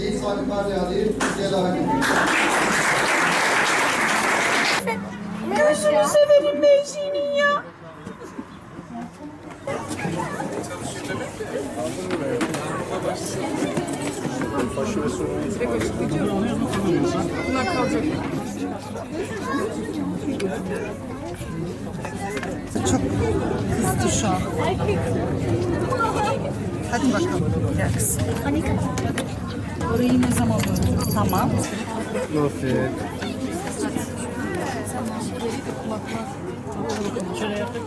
Seyit Salim Karyali'yi Türkiye'ye davet ediyoruz. Gözünü severim ben senin ya. Çok kızdı şu an. Hadi bakalım. Gel kızım. Orayı ne zaman döndün? Tamam.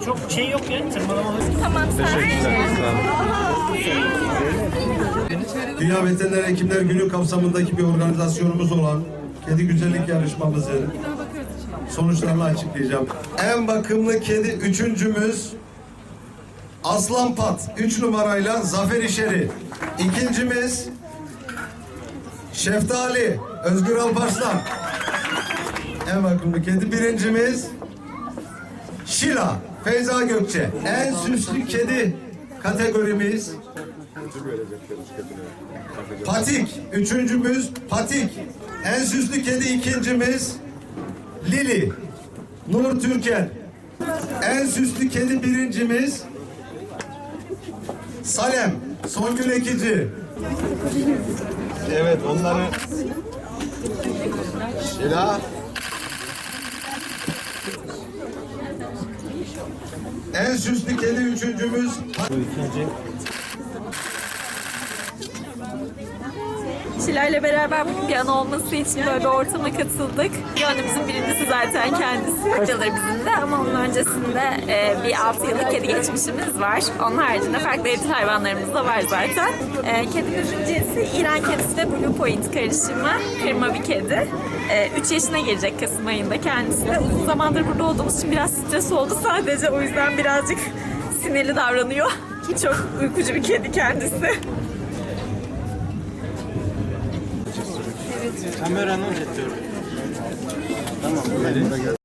Çok şey yok ya tırmalamalı. Dünya Veteriner Hekimler Günü kapsamındaki bir organizasyonumuz olan kedi güzellik yarışmamızın sonuçlarını açıklayacağım. En bakımlı kedi üçüncümüz Aslan Pat. Üç numarayla Zafer İşeri. İkincimiz Şeftali Özgür Alparslan. En bakımlı kedi birincimiz Şila Feyza Gökçe. En süslü kedi kategorimiz Patik. Üçüncümüz Patik. En süslü kedi ikincimiz Lili. Nur Türker. En süslü kedi birincimiz Salem. Songül Ekici. Evet onları Şila. En süslü kedi üçüncümüz Şila ile beraber bir an olması için böyle bir ortama katıldık. Gönlümüzün birincisi zaten kendisi. Hocaları bizim de ama onun öncesinde e, bir 6 yıllık kedi geçmişimiz var. Onun haricinde farklı evcil hayvanlarımız da var zaten. E, kedimizin cinsi İran kedisi ve Blue Point karışımı. Kırma bir kedi. 3 yaşına gelecek Kasım ayında kendisi. Uzun zamandır burada olduğumuz için biraz stres oldu sadece. O yüzden birazcık sinirli davranıyor. Çok uykucu bir kedi kendisi. Kameranın getiriyor. Tamam.